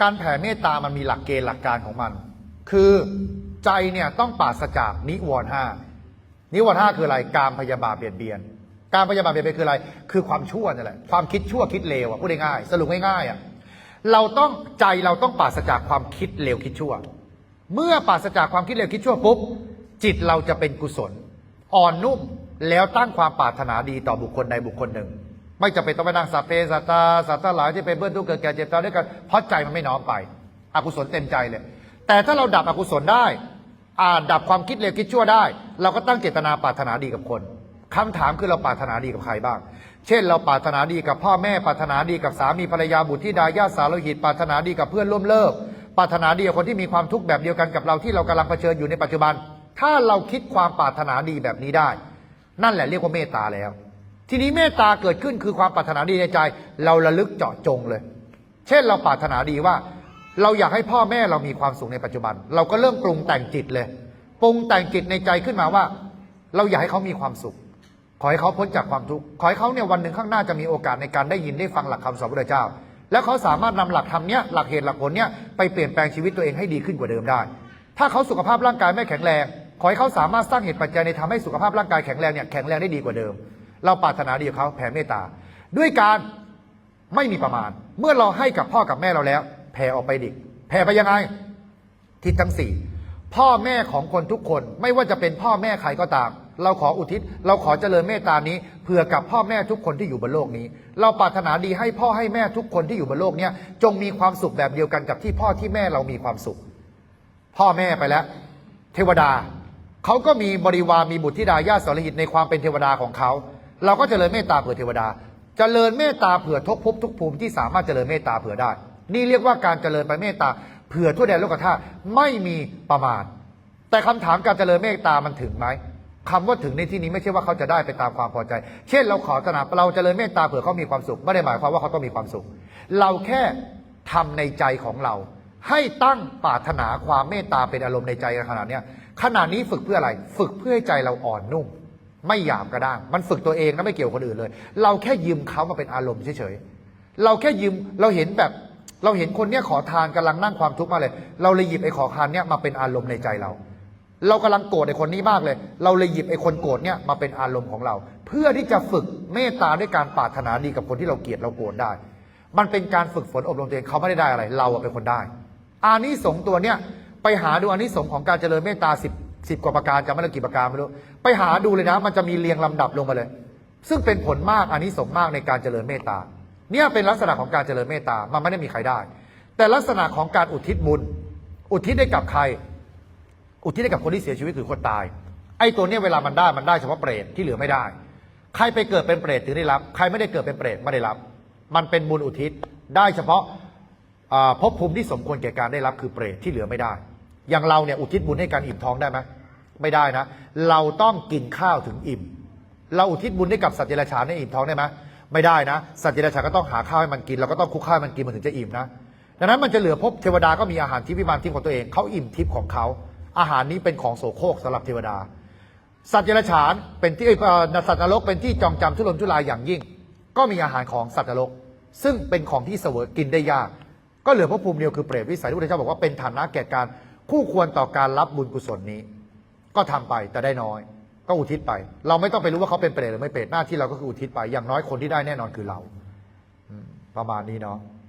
การแผ่เมตตามันมีหลักเกณฑ์หลักการของมัน คือใจเนี่ยต้องปราศจากนิวรณ์ห้านิวรณ์ห้าคืออะไรการพยาบาทเบียดเบียน การพยาบาทเบียดเบียนคืออะไร คือความชั่วนั่นแหละความคิดชั่วคิดเลวอะพูดง่ายๆสรุปง่ายๆอะเราต้องใจเราต้องปราศจากความคิดเลวคิดชั่ว เมื่อปราศจากความคิดเลวคิดชั่วปุ๊บจิตเราจะเป็นกุศล อ่อนนุ่มแล้วตั้งความปรารถนาดีต่อบุคคลใดบุคคลหนึ่ง ไม่จำเป็นต้องไปนั่งสัพเพสัตตาสัตว์ทั้งหลายที่เป็นเพื่อนทุกข์เกิดแก่เจ็บตายด้วยกันเพราะใจมันไม่น้อมไป อกุศลเต็มใจเลย แต่ถ้าเราดับอกุศลได้อ่าดับความคิดเลวคิดชั่วได้ เราก็ตั้งเจตนาปรารถนาดีกับคนคำถามคือเราปรารถนาดีกับใครบ้าง เช่น เราปรารถนาดีกับพ่อแม่ปรารถนาดีกับสามีภรรยาบุตรธิดาญาติสาวโลหิตปรารถนาดีกับเพื่อนร่วมเลิกปรารถนาดีกับคนที่มีความทุกข์แบบเดียวกันกับเราที่เรากำลังเผชิญอยู่ในปัจจุบัน ถ้าเราคิดความปรารถนาดีแบบนี้ได้ นั่นแหละเรียกว่าเมตตาแล้ว ทีนี้เมตตาเกิดขึ้นคือความปรารถนาดีในใจ เราระลึกเจาะจงเลย เช่นเราปรารถนาดีว่า เราอยากให้พ่อแม่เรามีความสุขในปัจจุบัน เราก็เริ่มปรุงแต่งจิตเลย ปรุงแต่งจิตในใจขึ้นมาว่า เราอยากให้เขามีความสุข ขอให้เขาพ้นจากความทุกข์ขอให้เขาเนี่ยวันหนึ่งข้างหน้าจะมีโอกาสในการได้ยินได้ฟังหลักคำสอนพระเจ้า แล้วเขาสามารถนำหลักธรรมเนี้ยหลักเหตุหลักผลเนี้ยไปเปลี่ยนแปลงชีวิตตัวเองให้ดีขึ้นกว่าเดิมได้ ถ้าเขาสุขภาพร่างกายไม่แข็งแรง ขอให้เขาสามารถสร้างเหตุปัจจัยในทำให้สุขภาพร่างกายแข็งแรงเนี่ยแข็งแรงได้ดีกว่าเดิม เราปรารถนาดีกับเขาแผ่เมตตา ด้วยการไม่มีประมาณ เมื่อเราให้กับพ่อกับแม่เราแล้ว แผ่ออกไปดิแผ่ไปยังไง ทิศทั้งสี่พ่อแม่ของคนทุกคนไม่ว่าจะเป็นพ่อแม่ใครก็ตาม เราขออุทิศ เราขอเจริญเมตตานี้เผื่อกับพ่อแม่ทุกคนที่อยู่บนโลกนี้ เราปรารถนาดีให้พ่อให้แม่ทุกคนที่อยู่บนโลกเนี้ยจงมีความสุขแบบเดียวกันกับที่พ่อที่แม่เรามีความสุข พ่อแม่ไปแล้ว เทวดาเขาก็มีบริวารมีบุตรธิดาญาติสรหิตในความเป็นเทวดาของเขา เราก็เจริญเมตตาเผื่อเทวดาเจริญเมตตาเผื่อทุกภพทุกภูมิที่สามารถเจริญเมตตาเผื่อได้ นี่เรียกว่าการเจริญไปเมตตาเผื่อทั่วแดนโลกธาตุไม่มีประมาณ แต่คำถามการเจริญเมตตามันถึงไหมคำว่าถึงในที่นี้ไม่ใช่ว่าเขาจะได้ไปตามความพอใจ เช่นเราขอสนาเราจเจริญเมตตาเผื่อเขามีความสุข ไม่ได้หมายความว่าเขาต้องมีความสุข เราแค่ทำในใจของเรา ให้ตั้งปรารถนาความเมตตาเป็นอารมณ์ในใจขนาดนี้ขนาดนี้ฝึกเพื่ออะไร ฝึกเพื่อให้ใจเราอ่อนนุ่ม ไม่หยาบกระด้าง มันฝึกตัวเองนะไม่เกี่ยวคนอื่นเลย เราแค่ยืมเขามาเป็นอารมณ์เฉยๆ เราแค่ยืมเราเห็นแบบ เราเห็นคนเนี้ยขอทานกำลังนั่งความทุกข์มาเลย เราเลยหยิบไอ้ขอทานเนี้ยมาเป็นอารมณ์ในใจเรา เรากำลังโกรธไอ้คนนี้มากเลย เราเลยหยิบไอ้คนโกรธเนี่ยมาเป็นอารมณ์ของเรา เพื่อที่จะฝึกเมตตาด้วยการปรารถนาดีกับคนที่เราเกลียดเราโกรธได้ มันเป็นการฝึกฝนอบรมตัวเองเขาไม่ได้ได้อะไร เราเป็นคนได้อานิสงส์ตัวเนี้ยไปหาดูอานิสงส์ของการเจริญเมตตาสิบ สิบกว่าประการจำไม่ได้กี่ประการไม่รู้ ไปหาดูเลยนะ มันจะมีเรียงลำดับลงมาเลย ซึ่งเป็นผลมากอานิสงส์มากในการเจริญเมตตา เนี่ยเป็นลักษณะของการเจริญเมตตา มันไม่ได้มีใครได้ แต่ลักษณะของการอุทิศบุญ อุทิศให้กับใคร อุทิศให้กับคนที่เสียชีวิตคือคนตาย ไอ้ตัวเนี้ยเวลามันได้มันได้เฉพาะเปรตที่เหลือไม่ได้ ใครไปเกิดเป็นเปรตถึงได้รับ ใครไม่ได้เกิดเป็นเปรตไม่ได้รับ มันเป็นบุญอุทิศได้เฉพาะภพภูมิที่สมควรแก่การได้รับคือเปรตที่เหลือไม่ได้ อย่างเราเนี่ยอุทิศบุญให้การอิ่มท้องได้ไหม ไม่ได้นะ เราต้องกินข้าวถึงอิ่ม เราอุทิศบุญให้กับสัตว์เดรัจฉานให้อิ่มท้องได้ไหมไม่ได้นะ สัตว์เดรัจฉานก็ต้องหาข้าวให้มันกิน เราก็ต้องคุกข้าวมันกินมันถึงจะอิ่มนะดังนั้นมันจะเหลือภพเทวดาก็มีอาหารทิพย์วิมานทิพย์ของตัวเองเขาอิ่มทิพย์ของเขา อาหารนี้เป็นของโสโครกสำหรับเทวดา สัตว์เดรัจฉานเป็นที่สัตว์นรกเป็นที่จองจำทุรนทุรายอย่างยิ่ง ก็มีอาหารของสัตว์นรก ซึ่งเป็นของที่เสวยกินได้ยาก ก็เหลือพระภูมิเดียวคือเปรตวิสัยที่พระเจ้าบอกว่าเป็นฐานะแก่การคู่ควรต่อการรับบุญกุศลนี้ ก็ทำไปแต่ได้น้อย ก็อุทิศไป เราไม่ต้องไปรู้ว่าเขาเป็นเปรตหรือไม่เปรตหน้าที่เราก็คืออุทิศไปอย่างน้อยคนที่ได้แน่นอนคือเราประมาณนี้เนาะ